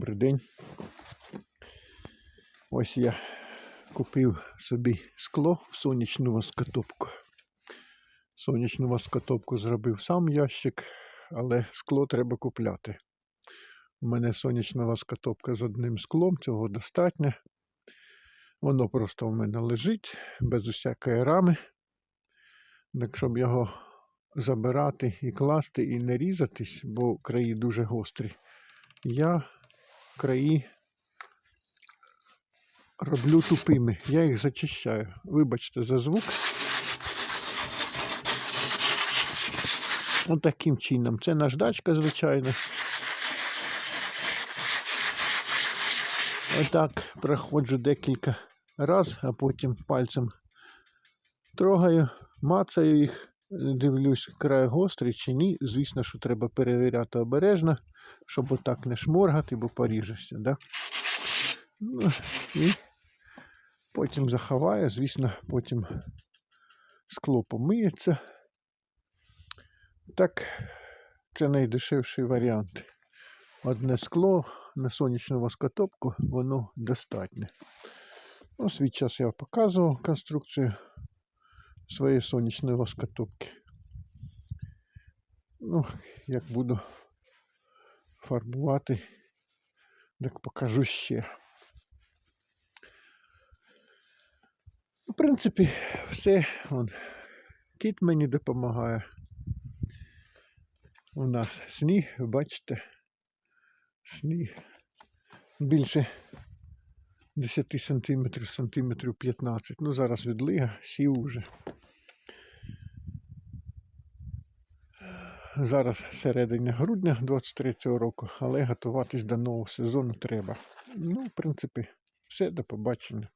Добрий день. Ось я купив собі скло в сонячну воскотопку. Сонячну воскотопку зробив сам ящик, але скло треба купляти. У мене сонячна воскотопка з одним склом, цього достатньо. Воно просто в мене лежить без усякої рами. Так, щоб його забирати і класти, і не різатись, бо краї дуже гострі. Я краї роблю тупими. Я їх зачищаю. Вибачте за звук. Ось таким чином. Це наждачка, звичайно. Отак проходжу декілька разів, а потім пальцем трогаю, мацаю їх, дивлюсь, край гострий чи ні. Звісно, що треба перевіряти обережно, щоб отак не шморгати, бо поріжешся. Да? Ну, і потім заховаю, звісно, потім скло помиється. Так, це найдешевший варіант. Одне скло на сонячну воскотопку, воно достатнє. Ну, свій час я показував конструкцію своєї сонячної воскотопки. Ну, як буду фарбувати, так покажу ще. В принципі, все. Вон, кіт мені допомагає. У нас сніг, бачите, сніг більше 10 сантиметрів, сантиметрів 15. Ну, зараз відлига, сів уже. Зараз середина грудня 23-го року, але готуватись до нового сезону треба. Ну, в принципі, все, до побачення.